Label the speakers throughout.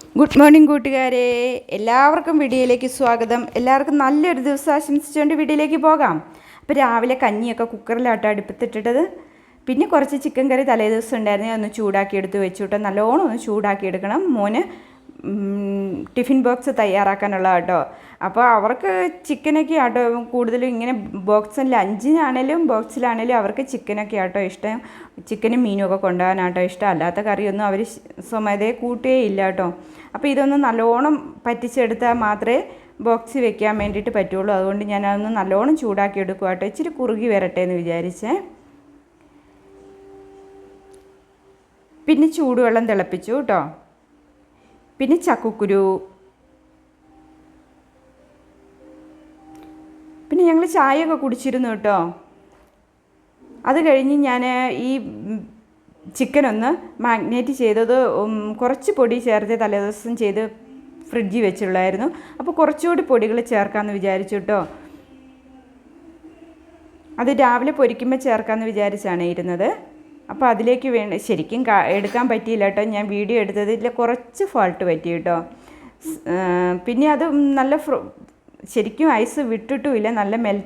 Speaker 1: Good morning കൂട്ടുകാരെ. എല്ലാവർക്കും വീഡിയോയിലേക്ക് സ്വാഗതം. എല്ലാവർക്കും നല്ലൊരു ദിവസം ആശംസിച്ചുകൊണ്ട് വീഡിയോയിലേക്ക് പോകാം. അപ്പോൾ രാവിലെ കഞ്ഞിയൊക്കെ കുക്കറിലാട്ടോ അടുപ്പത്തിട്ടിട്ടത്. പിന്നെ കുറച്ച് ചിക്കൻ കറി തലേ ദിവസം ഉണ്ടായിരുന്നു. ഒന്ന് ചൂടാക്കി എടുത്ത് വെച്ചു കേട്ടോ നല്ലോണം ഒന്ന് ചൂടാക്കി എടുക്കണം മോന് ടിഫിൻ ബോക്സ് തയ്യാറാക്കാനുള്ള കേട്ടോ അപ്പോൾ അവർക്ക് ചിക്കനൊക്കെ ആട്ടോ കൂടുതലും ഇങ്ങനെ ബോക്സിൽ ലഞ്ചിനാണേലും ബോക്സിലാണേലും അവർക്ക് ചിക്കനൊക്കെ ആട്ടോ ഇഷ്ടം. ചിക്കനും മീനും ഒക്കെ കൊണ്ടുപോകാനാട്ടോ ഇഷ്ടം. അല്ലാത്ത കറിയൊന്നും അവർ സ്വമേധയെ കൂട്ടുകയേ ഇല്ല കേട്ടോ. അപ്പോൾ ഇതൊന്ന് നല്ലോണം പറ്റിച്ചെടുത്താൽ മാത്രമേ ബോക്സ് വെക്കാൻ വേണ്ടിയിട്ട് പറ്റുള്ളൂ. അതുകൊണ്ട് ഞാൻ അതൊന്ന് നല്ലോണം ചൂടാക്കി എടുക്കുക കേട്ടോ. ഇച്ചിരി കുറുകി വരട്ടെ എന്ന് വിചാരിച്ചേ. പിന്നെ ചൂടുവെള്ളം തിളപ്പിച്ചു കേട്ടോ. പിന്നെ ചക്കുക്കുരു. പിന്നെ ഞങ്ങൾ ചായയൊക്കെ കുടിച്ചിരുന്നു കേട്ടോ. അത് കഴിഞ്ഞ് ഞാൻ ഈ ചിക്കൻ ഒന്ന് മാഗ്നേറ്റ് ചെയ്തത് കുറച്ച് പൊടി ചേർത്ത് തലേദിവസം ചെയ്ത് ഫ്രിഡ്ജിൽ വെച്ചുള്ളായിരുന്നു. അപ്പോൾ കുറച്ചുകൂടി പൊടികൾ ചേർക്കാമെന്ന് വിചാരിച്ചു കേട്ടോ. അത് രാവിലെ പൊരിക്കുമ്പോൾ ചേർക്കാമെന്ന് വിചാരിച്ചാണ് ഇരുന്നത്. അപ്പോൾ അതിലേക്ക് വേണ്ട ശരിക്കും എടുക്കാൻ പറ്റിയില്ല കേട്ടോ. ഞാൻ വീഡിയോ എടുത്തതിൽ കുറച്ച് ഫോൾട്ട് പറ്റി കേട്ടോ. പിന്നെ അത് നല്ല ശരിക്കും ഐസ് വിട്ടിട്ടുമില്ല നല്ല മെൽ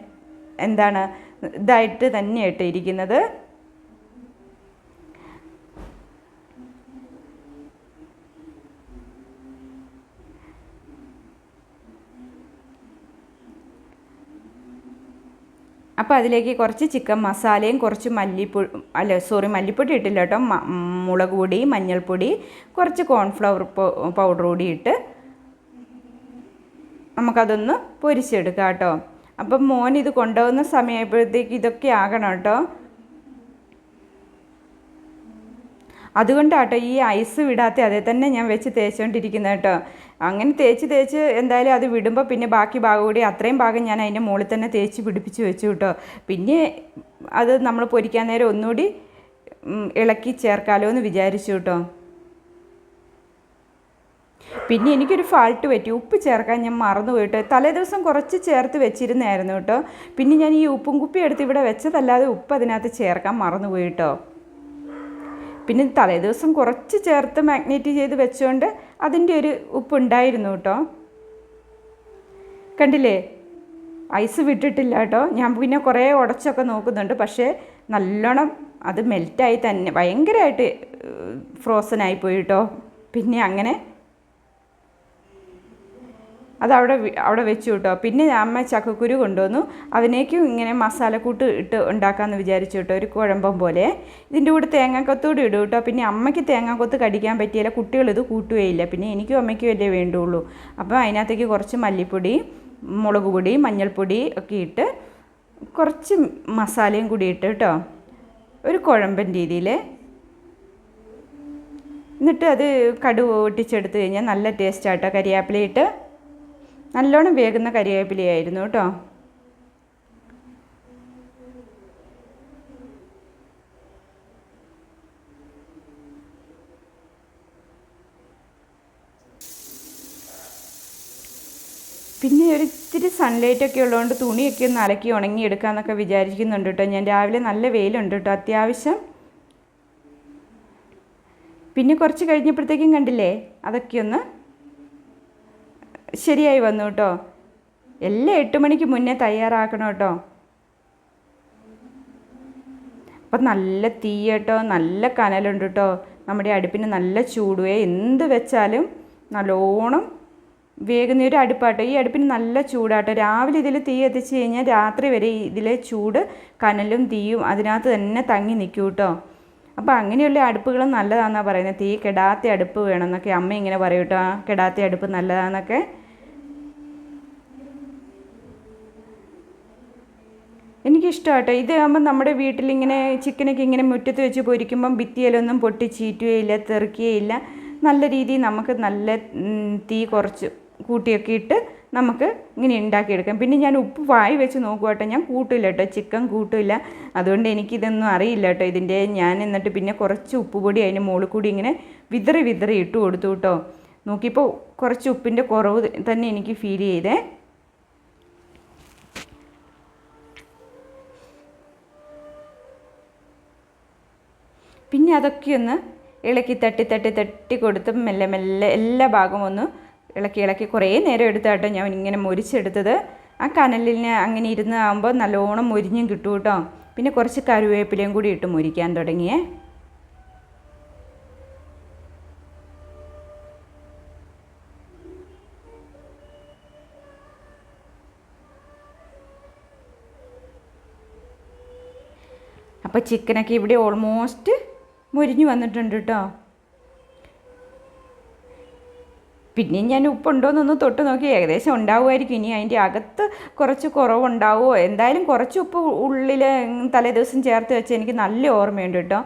Speaker 1: എന്താണ് ഇതായിട്ട് തന്നെയായിട്ട് ഇരിക്കുന്നത്. അപ്പോൾ അതിലേക്ക് കുറച്ച് ചിക്കൻ മസാലയും കുറച്ച് മല്ലിപ്പൊടി അല്ല സോറി മല്ലിപ്പൊടി ഇട്ടില്ല കേട്ടോ. മുളക് പൊടി മഞ്ഞൾപ്പൊടി കുറച്ച് കോൺഫ്ലവർ പൗഡർ കൂടി ഇട്ട് നമുക്കതൊന്ന് പൊരിച്ചെടുക്കാം കേട്ടോ. അപ്പം മോൻ ഇത് കൊണ്ടുപോകുന്ന സമയമായപ്പോഴത്തേക്ക് ഇതൊക്കെ ആകണം കേട്ടോ. അതുകൊണ്ടാട്ടോ ഈ ഐസ് വിടാത്ത അതേ തന്നെ ഞാൻ വെച്ച് തേച്ചുകൊണ്ടിരിക്കുന്നത് കേട്ടോ. അങ്ങനെ തേച്ച് തേച്ച് എന്തായാലും അത് വിടുമ്പോൾ പിന്നെ ബാക്കി ഭാഗം കൂടി അത്രയും ഭാഗം ഞാൻ അതിന്റെ മുകളിൽ തന്നെ തേച്ച് പിടിപ്പിച്ച് വെച്ചു കേട്ടോ. പിന്നെ അത് നമ്മൾ പൊരിക്കാൻ നേരം ഒന്നുകൂടി ഇളക്കി ചേർക്കാലോ എന്ന് വിചാരിച്ചു കേട്ടോ. പിന്നെ എനിക്കൊരു ഫാൾട്ട് പറ്റി. ഉപ്പ് ചേർക്കാൻ ഞാൻ മറന്നു പോയിട്ട് തലേ ദിവസം കുറച്ച് ചേർത്ത് വെച്ചിരുന്നായിരുന്നു കേട്ടോ. പിന്നെ ഞാൻ ഈ ഉപ്പും കുപ്പി എടുത്ത് ഇവിടെ വെച്ചതല്ലാതെ ഉപ്പ് അതിനകത്ത് ചേർക്കാൻ മറന്നു പോയി കേട്ടോ. പിന്നെ തലേദിവസം കുറച്ച് ചേർത്ത് മാഗ്നേറ്റ് ചെയ്ത് വെച്ചുകൊണ്ട് അതിന്റെ ഒരു ഉപ്പുണ്ടായിരുന്നു കേട്ടോ. കണ്ടില്ലേ? ഐസ് വിട്ടിട്ടില്ല കേട്ടോ. ഞാൻ പിന്നെ കുറേ ഉടച്ചൊക്കെ നോക്കുന്നുണ്ട്. പക്ഷേ നല്ലോണം അത് മെൽറ്റായി തന്നെ. ഭയങ്കരമായിട്ട് ഫ്രോസൺ ആയിപ്പോയി കേട്ടോ. പിന്നെ അങ്ങനെ അത് അവിടെ വെച്ചു കേട്ടോ. പിന്നെ അമ്മ ചക്കക്കുരു കൊണ്ടുവന്നു. അതിനേക്കും ഇങ്ങനെ മസാലക്കൂട്ട് ഇട്ട് ഉണ്ടാക്കാമെന്ന് വിചാരിച്ചു കേട്ടോ ഒരു കുഴമ്പം പോലെ. ഇതിന്റെ കൂടെ തേങ്ങാക്കൊത്തൂടി ഇടും കേട്ടോ. പിന്നെ അമ്മയ്ക്ക് തേങ്ങാക്കൊത്ത് കടിക്കാൻ പറ്റിയില്ല. കുട്ടികൾ ഇത് കൂട്ടുകയില്ല. പിന്നെ എനിക്കും അമ്മയ്ക്കും അല്ലേ വേണ്ടുള്ളൂ. അപ്പോൾ അതിനകത്തേക്ക് കുറച്ച് മല്ലിപ്പൊടി മുളക് പൊടി മഞ്ഞൾപ്പൊടി ഒക്കെ ഇട്ട് കുറച്ച് മസാലയും കൂടി ഇട്ട് കേട്ടോ. ഒരു കുഴമ്പൻ രീതിയിൽ എന്നിട്ട് അത് കടുവ് ഒട്ടിച്ചെടുത്ത് കഴിഞ്ഞാൽ നല്ല ടേസ്റ്റാട്ടോ കരിവേപ്പിലയിട്ട് നല്ലോണം വേകുന്ന കരിവേപ്പിലയായിരുന്നു കേട്ടോ. പിന്നെ ഒരു ഇത്തിരി സൺലൈറ്റ് ഒക്കെ ഉള്ളതുകൊണ്ട് തുണിയൊക്കെ ഒന്ന് അലക്കി ഉണങ്ങി എടുക്കാമെന്നൊക്കെ വിചാരിക്കുന്നുണ്ട് കേട്ടോ. ഞാൻ രാവിലെ നല്ല വെയിലുണ്ട് കേട്ടോ അത്യാവശ്യം. പിന്നെ കുറച്ച് കഴിഞ്ഞപ്പോഴത്തേക്കും കണ്ടില്ലേ അതൊക്കെ ഒന്ന് ശരിയായി വന്നു കേട്ടോ. എല്ലാം എട്ട് മണിക്ക് മുന്നേ തയ്യാറാക്കണം കേട്ടോ. അപ്പം നല്ല തീ കേട്ടോ നല്ല കനലുണ്ട് കേട്ടോ. നമ്മുടെ അടുപ്പിന് നല്ല ചൂടുവേ എന്ത് വെച്ചാലും നല്ലോണം വേഗുന്ന ഒരു അടുപ്പാട്ടോ. ഈ അടുപ്പിന് നല്ല ചൂടാട്ടോ. രാവിലെ ഇതിൽ തീ എത്തിച്ച് കഴിഞ്ഞാൽ രാത്രി വരെ ഇതിലെ ചൂട് കനലും തീയും അതിനകത്ത് തന്നെ തങ്ങി നിൽക്കും കേട്ടോ. അപ്പോൾ അങ്ങനെയുള്ള അടുപ്പുകൾ നല്ലതാണെന്നാണ് പറയുന്നത്. തീ കെടാത്ത അടുപ്പ് വേണമെന്നൊക്കെ അമ്മ ഇങ്ങനെ പറയും കേട്ടോ. ആ കെടാത്ത അടുപ്പ് നല്ലതാണെന്നൊക്കെ എനിക്കിഷ്ടമാട്ടോ. ഇതാകുമ്പോൾ നമ്മുടെ വീട്ടിലിങ്ങനെ ചിക്കനൊക്കെ ഇങ്ങനെ മുറ്റത്ത് വെച്ച് പൊരിക്കുമ്പം ഭിത്തിയിലൊന്നും പൊട്ടി ചീറ്റുകയില്ല തെറിക്കുകയില്ല. നല്ല രീതിയിൽ നമുക്ക് നല്ല തീ കുറച്ച് കൂട്ടിയൊക്കെ ഇട്ട് നമുക്ക് ഇങ്ങനെ ഉണ്ടാക്കിയെടുക്കാം. പിന്നെ ഞാൻ ഉപ്പ് വായി വെച്ച് നോക്കുക കേട്ടോ ഞാൻ കൂട്ടില്ല കേട്ടോ. ചിക്കൻ കൂട്ടില്ല. അതുകൊണ്ട് എനിക്കിതൊന്നും അറിയില്ല കേട്ടോ ഇതിന്റെ. ഞാൻ എന്നിട്ട് പിന്നെ കുറച്ച് ഉപ്പ് പൊടി മുകളിൽ കൂടി ഇങ്ങനെ വിതറി വിതറി ഇട്ട് കൊടുത്തു കേട്ടോ. നോക്കിയപ്പോൾ കുറച്ച് ഉപ്പിന്റെ കുറവ് തന്നെ എനിക്ക് ഫീൽ ചെയ്തേ. പിന്നെ അതൊക്കെ ഒന്ന് ഇളക്കി തട്ടി തട്ടി തട്ടി കൊടുത്ത് മെല്ലെ മെല്ലെ എല്ലാ ഭാഗവും ഒന്ന് ഇളക്കി ഇളക്കി കുറേ നേരം എടുത്താട്ടോ ഞാൻ ഇങ്ങനെ മുരിച്ചെടുത്തത്. ആ കനലിന് അങ്ങനെ ഇരുന്ന് ആകുമ്പോൾ നല്ലോണം മുരിഞ്ഞും കിട്ടും കേട്ടോ. പിന്നെ കുറച്ച് കരുവേപ്പിലയും കൂടി ഇട്ട് മുരിക്കാൻ തുടങ്ങിയേ. അപ്പോൾ ചിക്കനൊക്കെ ഇവിടെ ഓൾമോസ്റ്റ് മുരിഞ്ഞു വന്നിട്ടുണ്ട് കേട്ടോ പിന്നെയും ഞാൻ ഉപ്പുണ്ടോയെന്നൊന്ന് തൊട്ട് നോക്കി ഏകദേശം ഉണ്ടാവുമായിരിക്കും. ഇനി അതിന്റെ അകത്ത് കുറച്ച് കുറവുണ്ടാവുമോ എന്തായാലും കുറച്ച് ഉപ്പ് ഉള്ളിൽ തലേദിവസം ചേർത്ത് വെച്ച് എനിക്ക് നല്ല ഓർമ്മയുണ്ട് കേട്ടോ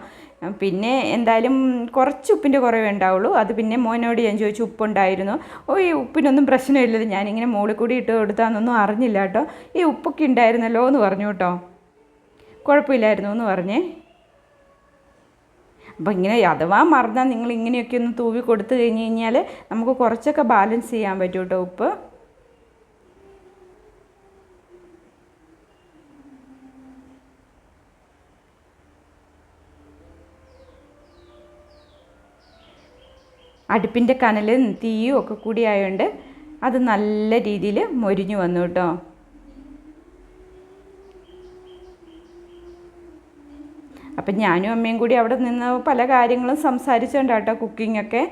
Speaker 1: പിന്നെ എന്തായാലും കുറച്ച് ഉപ്പിന്റെ കുറവേ ഉണ്ടാവുള്ളൂ. അത് പിന്നെ മോനോട് ഞാൻ ചോദിച്ചു ഉപ്പുണ്ടായിരുന്നു? ഓ ഈ ഉപ്പിനൊന്നും പ്രശ്നമില്ലല്ലോ. ഞാനിങ്ങനെ മുകളിൽ കൂടി ഇട്ട് കൊടുത്താന്നൊന്നും അറിഞ്ഞില്ല കേട്ടോ ഈ ഉപ്പൊക്കെ ഉണ്ടായിരുന്നല്ലോ എന്ന് പറഞ്ഞു കേട്ടോ കുഴപ്പമില്ലായിരുന്നു എന്ന് പറഞ്ഞേ. അപ്പം ഇങ്ങനെ അഥവാ മറന്നാൽ നിങ്ങൾ ഇങ്ങനെയൊക്കെ ഒന്ന് തൂവി കൊടുത്തു കഴിഞ്ഞ് കഴിഞ്ഞാൽ നമുക്ക് കുറച്ചൊക്കെ ബാലൻസ് ചെയ്യാൻ പറ്റും കേട്ടോ ഉപ്പ്? അടുപ്പിന്റെ കനലും തീയും ഒക്കെ കൂടി ആയതുകൊണ്ട് അത് നല്ല രീതിയിൽ മൊരിഞ്ഞു വന്നു കേട്ടോ. അപ്പം ഞാനും അമ്മയും കൂടി അവിടെ നിന്ന് പല കാര്യങ്ങളും സംസാരിച്ചുകൊണ്ടാട്ടോ കുക്കിങ്ങൊക്കെ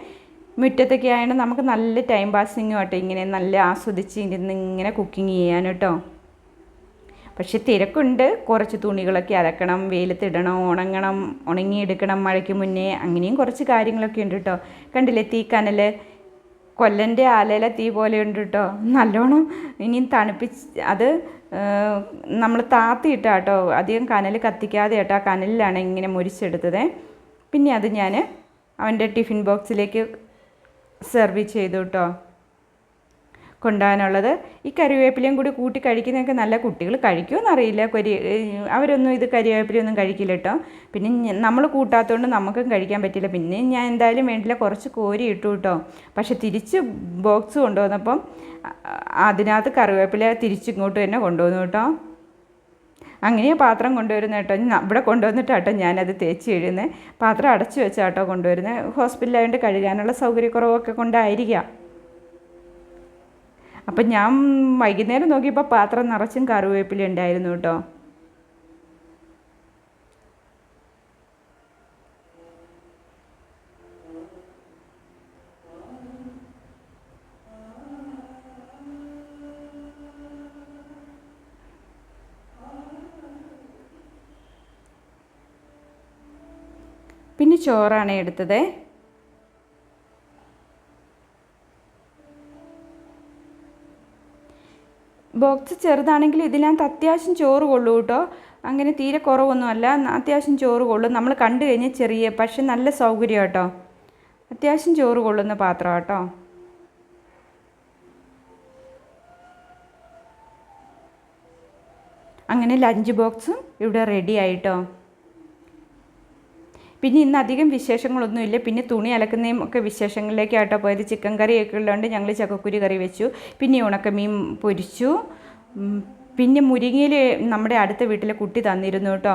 Speaker 1: മുറ്റത്തൊക്കെ ആയതുകൊണ്ട് നമുക്ക് നല്ല ടൈം പാസിങ്ങും ആട്ടോ ഇങ്ങനെ നല്ല ആസ്വദിച്ച് ഇരുന്ന് ഇങ്ങനെ കുക്കിംഗ് ചെയ്യാൻ കേട്ടോ പക്ഷെ തിരക്കുണ്ട് കുറച്ച് തുണികളൊക്കെ അലക്കണം വെയിലത്തിടണം ഉണങ്ങണം ഉണങ്ങിയെടുക്കണം മഴയ്ക്ക് മുന്നേ അങ്ങനെയും കുറച്ച് കാര്യങ്ങളൊക്കെ ഉണ്ട് കേട്ടോ കണ്ടില്ലേ തീക്കനൽ കൊല്ലന്റെ ആലയിലെ തീ പോലെ ഉണ്ട് കേട്ടോ നല്ലോണം ഇനിയും തണുപ്പിച്ച് അത് നമ്മൾ താത്തിയിട്ട കേട്ടോ അധികം കനൽ കത്തിക്കാതെ കേട്ടോ ആ കനലിലാണ് ഇങ്ങനെ മുരിച്ചെടുത്തത്. പിന്നെ അത് ഞാൻ അവന്റെ ടിഫിൻ ബോക്സിലേക്ക് സെർവ് ചെയ്തു കേട്ടോ കൊണ്ടുപോകാനുള്ളത് ഈ കറിവേപ്പിലയും കൂടി കൂട്ടി കഴിക്കുന്നതൊക്കെ നല്ല കുട്ടികൾ കഴിക്കുമെന്നറിയില്ല. കരി അവരൊന്നും ഇത് കറിവേപ്പിലയൊന്നും കഴിക്കില്ല കേട്ടോ പിന്നെ നമ്മൾ കൂട്ടാത്തതുകൊണ്ട് നമുക്കും കഴിക്കാൻ പറ്റില്ല. പിന്നെ ഞാൻ എന്തായാലും വേണ്ടില്ല കുറച്ച് കോരി ഇട്ടു കേട്ടോ പക്ഷെ തിരിച്ച് ബോക്സ് കൊണ്ടുവന്നപ്പം അതിനകത്ത് കറിവേപ്പില തിരിച്ചിങ്ങോട്ട് തന്നെ കൊണ്ടുവന്നു കേട്ടോ അങ്ങനെ പാത്രം കൊണ്ടുവരുന്നത് കേട്ടോ ഇവിടെ കൊണ്ടുവന്നിട്ടാട്ടോ ഞാനത് തേച്ച് കഴിയുന്നത് പാത്രം അടച്ചു വെച്ചാട്ടോ കൊണ്ടുവരുന്നത് ഹോസ്പിറ്റലായതുകൊണ്ട് കഴുകാനുള്ള സൗകര്യക്കുറവൊക്കെ കൊണ്ടായിരിക്കാം. അപ്പം ഞാൻ വൈകുന്നേരം നോക്കിയപ്പോൾ പാത്രം നിറച്ചും കറിവേപ്പില ഉണ്ടായിരുന്നു കേട്ടോ. പിന്നെ ചോറാണ് എടുത്തത്. ബോക്സ് ചെറുതാണെങ്കിൽ ഇതിനകത്ത് അത്യാവശ്യം ചോറ് കൊള്ളൂ കേട്ടോ. അങ്ങനെ തീരെ കുറവൊന്നുമല്ല അത്യാവശ്യം ചോറ് കൊള്ളും. നമ്മൾ കണ്ടു കഴിഞ്ഞാൽ ചെറിയ പക്ഷെ നല്ല സൗകര്യം കേട്ടോ. അത്യാവശ്യം ചോറ് കൊള്ളുന്ന പാത്രം കേട്ടോ. അങ്ങനെ ലഞ്ച് ബോക്സും ഇവിടെ റെഡി ആയിട്ടോ. പിന്നെ ഇന്ന് അധികം വിശേഷങ്ങളൊന്നുമില്ല പിന്നെ തുണി അലക്കുന്നതും ഒക്കെ വിശേഷങ്ങളിലേക്കാട്ടോ പോയത്. ചിക്കൻ കറിയൊക്കെ ഉള്ളതുകൊണ്ട് ഞങ്ങൾ ചക്കക്കുരി കറി വെച്ചു. പിന്നെ ഉണക്കമീൻ പൊരിച്ചു. പിന്നെ മുരിങ്ങയിൽ നമ്മുടെ അടുത്ത വീട്ടിലെ കുട്ടി തന്നിരുന്നു കേട്ടോ.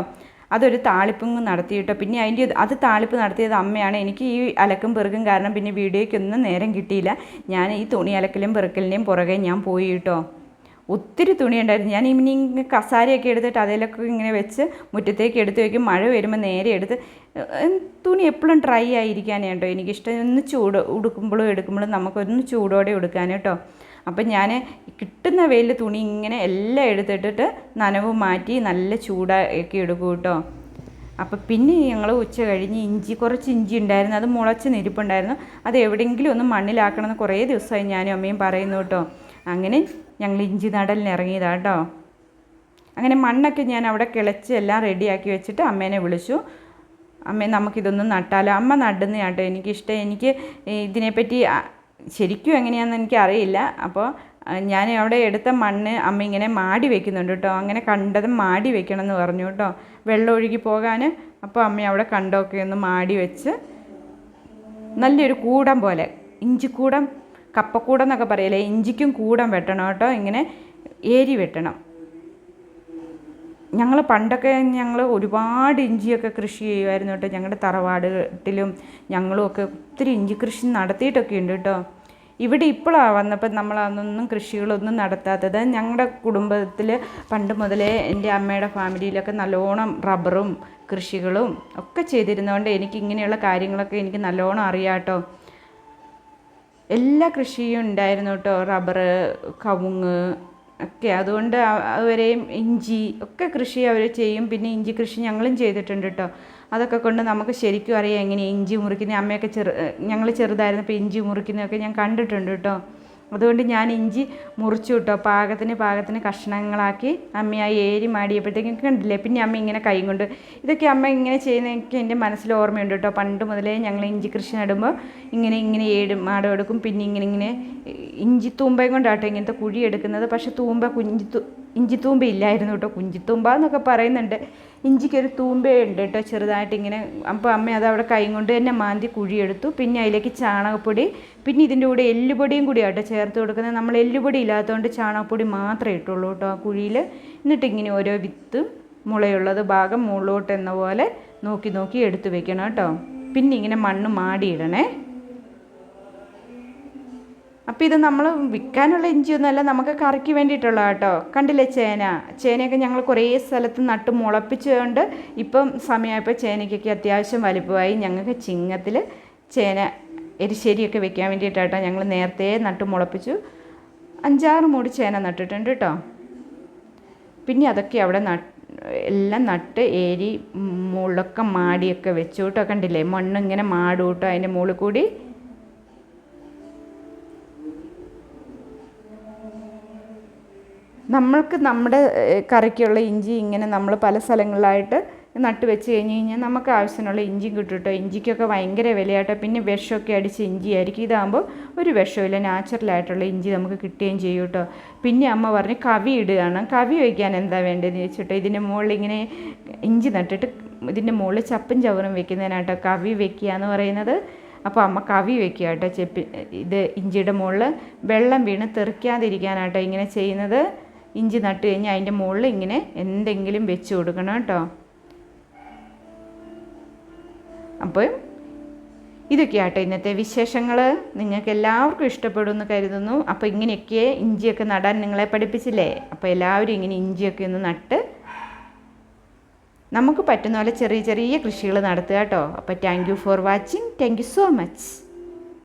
Speaker 1: അതൊരു താളിപ്പും നടത്തി കേട്ടോ. പിന്നെ അതിന്റെ അത് താളിപ്പ് നടത്തിയത് അമ്മയാണ്. എനിക്ക് ഈ അലക്കും പെറുക്കും കാരണം പിന്നെ വീഡിയോയ്ക്കൊന്നും നേരം കിട്ടിയില്ല. ഞാൻ ഈ തുണി അലക്കലും പെറുക്കലിന്റെയും പുറകെ ഞാൻ പോയി കേട്ടോ. ഒത്തിരി തുണി ഉണ്ടായിരുന്നു ഞാൻ ഇനി കസാരയൊക്കെ എടുത്തിട്ട് അതിലൊക്കെ ഇങ്ങനെ വെച്ച് മുറ്റത്തേക്ക് എടുത്ത് വയ്ക്കും മഴ വരുമ്പോൾ നേരെ എടുത്ത് തുണി എപ്പോഴും ഡ്രൈ ആയിരിക്കാനേ കേട്ടോ എനിക്കിഷ്ടം. ഒന്ന് ചൂട് ഉടുക്കുമ്പോഴും എടുക്കുമ്പോഴും നമുക്കൊന്ന് ചൂടോടെ ഉടുക്കാൻ കേട്ടോ. അപ്പം ഞാൻ കിട്ടുന്ന വെയിൽ തുണി ഇങ്ങനെ എല്ലാം എടുത്തിട്ടിട്ട് നനവ് മാറ്റി നല്ല ചൂടാക്കി എടുക്കും കേട്ടോ. അപ്പം പിന്നെ ഞങ്ങൾ ഉച്ച കഴിഞ്ഞ് ഇഞ്ചി കുറച്ച് ഇഞ്ചി ഉണ്ടായിരുന്നു. അത് മുളച്ച് നിരിപ്പുണ്ടായിരുന്നു. അത് എവിടെയെങ്കിലും ഒന്ന് മണ്ണിലാക്കണമെന്ന് കുറേ ദിവസമായി ഞാനും അമ്മയും പറയുന്നു കേട്ടോ. അങ്ങനെ ഞങ്ങൾ ഇഞ്ചി നടലിന് ഇറങ്ങിയതാണ് കേട്ടോ അങ്ങനെ മണ്ണൊക്കെ ഞാൻ അവിടെ കിളച്ച് എല്ലാം റെഡിയാക്കി വെച്ചിട്ട് അമ്മേനെ വിളിച്ചു. അമ്മേ നമുക്കിതൊന്നും നട്ടാലോ? അമ്മ നടുന്ന കേട്ടോ എനിക്കിഷ്ടം. എനിക്ക് ഇതിനെപ്പറ്റി ശരിക്കും എങ്ങനെയാണെന്ന് എനിക്കറിയില്ല. അപ്പോൾ ഞാൻ അവിടെ എടുത്ത മണ്ണ് അമ്മ ഇങ്ങനെ മാടി വെക്കുന്നുണ്ട് കേട്ടോ അങ്ങനെ കണ്ടതും മാടി വെക്കണം എന്ന് പറഞ്ഞു കേട്ടോ വെള്ളം ഒഴുകി പോകാൻ അപ്പോൾ അമ്മ അവിടെ കണ്ടൊക്കെ ഒന്ന് മാടി വെച്ച് നല്ലൊരു കൂടം പോലെ ഇഞ്ചിക്കൂടം കപ്പക്കൂടം എന്നൊക്കെ പറയല്ലേ? ഇഞ്ചിക്കും കൂടം വെട്ടണം കേട്ടോ. ഇങ്ങനെ ഏരി വെട്ടണം. ഞങ്ങൾ പണ്ടൊക്കെ ഞങ്ങൾ ഒരുപാട് ഇഞ്ചിയൊക്കെ കൃഷി ചെയ്യുമായിരുന്നു കേട്ടോ. ഞങ്ങളുടെ തറവാടിലും ഞങ്ങളും ഒക്കെ ഒത്തിരി ഇഞ്ചി കൃഷി നടത്തിയിട്ടൊക്കെ ഉണ്ട് കേട്ടോ. ഇവിടെ ഇപ്പോഴാണ് വന്നപ്പോൾ നമ്മൾ അതൊന്നും കൃഷികളൊന്നും നടത്താത്തത്. ഞങ്ങളുടെ കുടുംബത്തിൽ പണ്ട് മുതലേ എന്റെ അമ്മയുടെ ഫാമിലിയിലൊക്കെ നല്ലോണം റബ്ബറും കൃഷികളും ഒക്കെ ചെയ്തിരുന്നതുകൊണ്ട് എനിക്ക് ഇങ്ങനെയുള്ള കാര്യങ്ങളൊക്കെ എനിക്ക് നല്ലോണം അറിയാം കേട്ടോ. എല്ലാ കൃഷിയും ഉണ്ടായിരുന്നു കേട്ടോ. റബ്ബർ കവുങ്ങ് ഒക്കെ. അതുകൊണ്ട് അവരെയും ഇഞ്ചി ഒക്കെ കൃഷി അവർ ചെയ്യും. പിന്നെ ഇഞ്ചി കൃഷി ഞങ്ങളും ചെയ്തിട്ടുണ്ട് കേട്ടോ. അതൊക്കെ കൊണ്ട് നമുക്ക് ശരിക്കും അറിയാം എങ്ങനെ ഇഞ്ചി മുറിക്കുന്ന. അമ്മയൊക്കെ ചെറു ഞങ്ങൾ ചെറുതായിരുന്നപ്പോൾ ഇഞ്ചി മുറിക്കുന്നതൊക്കെ ഞാൻ കണ്ടിട്ടുണ്ട് കേട്ടോ. അതുകൊണ്ട് ഞാൻ ഇഞ്ചി മുറിച്ചു കിട്ടോ. പാകത്തിന് പാകത്തിന് കഷ്ണങ്ങളാക്കി അമ്മ ആ ഏരി മാടിയപ്പോഴത്തേക്കും കണ്ടില്ലേ? പിന്നെ അമ്മ ഇങ്ങനെ കൈ കൊണ്ട് ഇതൊക്കെ അമ്മ ഇങ്ങനെ ചെയ്യുന്നതൊക്കെ എന്റെ മനസ്സിൽ ഓർമ്മയുണ്ട് കേട്ടോ. പണ്ട് മുതലേ ഞങ്ങൾ ഇഞ്ചി കൃഷി നടുമ്പോൾ ഇങ്ങനെ ഇങ്ങനെ ഏട് മാടം എടുക്കും. പിന്നെ ഇങ്ങനെ ഇങ്ങനെ ഇഞ്ചി തൂമ്പയും കൊണ്ടാട്ടോ ഇങ്ങനത്തെ കുഴി എടുക്കുന്നത്. പക്ഷേ തൂമ്പ കുഞ്ചി ഇഞ്ചി ഇഞ്ചിത്തൂമ്പ ഇല്ലായിരുന്നു കേട്ടോ. കുഞ്ചിത്തൂമ്പ എന്നൊക്കെ പറയുന്നുണ്ട്. ഇഞ്ചിക്കൊരു തൂമ്പയുണ്ട് കേട്ടോ ചെറുതായിട്ട് ഇങ്ങനെ. അപ്പോൾ അമ്മ അത് അവിടെ കൈ കൊണ്ട് തന്നെ മാന്തി കുഴിയെടുത്തു. പിന്നെ അതിലേക്ക് ചാണകപ്പൊടി പിന്നെ ഇതിന്റെ കൂടെ എല്ലുപൊടിയും കൂടി ആട്ടോ ചേർത്ത് കൊടുക്കുന്നത്. നമ്മൾ എല്ലുപൊടി ഇല്ലാത്തതുകൊണ്ട് ചാണകപ്പൊടി മാത്രമേ ഇട്ടുള്ളൂ കേട്ടോ ആ കുഴിയിൽ. എന്നിട്ട് ഇങ്ങനെ ഓരോ വിത്തും മുളയുള്ളത് ഭാഗം മുകളിലോട്ട് എന്ന പോലെ നോക്കി നോക്കി എടുത്തു വെക്കണം കേട്ടോ. പിന്നെ ഇങ്ങനെ മണ്ണ് മാടിയിടണേ. അപ്പോൾ ഇത് നമ്മൾ വിൽക്കാനുള്ള ഇഞ്ചിയൊന്നുമല്ല നമുക്ക് കറിക്ക് വേണ്ടിയിട്ടുള്ള കേട്ടോ. കണ്ടില്ലേ ചേന? ചേനയൊക്കെ ഞങ്ങൾ കുറേ സ്ഥലത്ത് നട്ട് മുളപ്പിച്ചുകൊണ്ട് ഇപ്പം സമയമായപ്പോൾ ചേനയ്ക്കൊക്കെ അത്യാവശ്യം വലിപ്പമായി. ഞങ്ങൾക്ക് ചിങ്ങത്തിൽ ചേന എരിശ്ശേരിയൊക്കെ വെക്കാൻ വേണ്ടിയിട്ടാട്ടോ ഞങ്ങൾ നേരത്തെ നട്ട് മുളപ്പിച്ചു. അഞ്ചാറ് മൂടി ചേന നട്ടിട്ടുണ്ട് കേട്ടോ. പിന്നെ അതൊക്കെ അവിടെ നട്ട് എല്ലാം നട്ട് ഏരി മുകളിലൊക്കെ മാടിയൊക്കെ വെച്ചു കേട്ടോ. കണ്ടില്ലേ? മണ്ണിങ്ങനെ മാടൂട്ടോ അതിന്റെ മുകളിൽ കൂടി. നമ്മൾക്ക് നമ്മുടെ കറിക്കുള്ള ഇഞ്ചി ഇങ്ങനെ നമ്മൾ പല സ്ഥലങ്ങളിലായിട്ട് നട്ട് വെച്ച് കഴിഞ്ഞ് കഴിഞ്ഞാൽ നമുക്ക് ആവശ്യത്തിനുള്ള ഇഞ്ചി കിട്ടും കേട്ടോ. ഇഞ്ചിക്കൊക്കെ ഭയങ്കര വിലയാട്ടോ. പിന്നെ വിഷമൊക്കെ അടിച്ച് ഇഞ്ചി ആയിരിക്കും ഇതാകുമ്പോൾ ഒരു വിഷമില്ല. നാച്ചുറലായിട്ടുള്ള ഇഞ്ചി നമുക്ക് കിട്ടുകയും ചെയ്യും കേട്ടോ. പിന്നെ അമ്മ പറഞ്ഞ് കവി ഇടുകയാണ്. കവി വയ്ക്കാൻ എന്താ വേണ്ടതെന്ന് ചോദിച്ചിട്ടോ ഇതിന്റെ മുകളിൽ ഇങ്ങനെ ഇഞ്ചി നട്ടിട്ട് ഇതിന്റെ മുകളിൽ ചപ്പും ചവറും വെക്കുന്നതിനാട്ടോ കവി വെക്കുക എന്ന് പറയുന്നത്. അപ്പോൾ അമ്മ കവി വെക്കുക കേട്ടോ. ചെപ്പി ഇത് ഇഞ്ചിയുടെ മുകളിൽ വെള്ളം വീണ് തെറിക്കാതിരിക്കാനാട്ടോ ഇങ്ങനെ ചെയ്യുന്നത്. ഇഞ്ചി നട്ട് കഴിഞ്ഞാൽ അതിന്റെ മുകളിൽ ഇങ്ങനെ എന്തെങ്കിലും വെച്ച് കൊടുക്കണം കേട്ടോ. അപ്പോൾ ഇതൊക്കെയാട്ടോ ഇന്നത്തെ വിശേഷങ്ങൾ നിങ്ങൾക്ക് എല്ലാവർക്കും ഇഷ്ടപ്പെടുമെന്ന് കരുതുന്നു. അപ്പോൾ ഇങ്ങനെയൊക്കെ ഇഞ്ചിയൊക്കെ നടാൻ നിങ്ങളെ പഠിപ്പിച്ചില്ലേ? അപ്പോൾ എല്ലാവരും ഇങ്ങനെ ഇഞ്ചിയൊക്കെ ഒന്ന് നട്ട് നമുക്ക് പറ്റുന്ന പോലെ ചെറിയ ചെറിയ കൃഷികൾ നടത്തുക കേട്ടോ. അപ്പോൾ thank you for watching thank you so much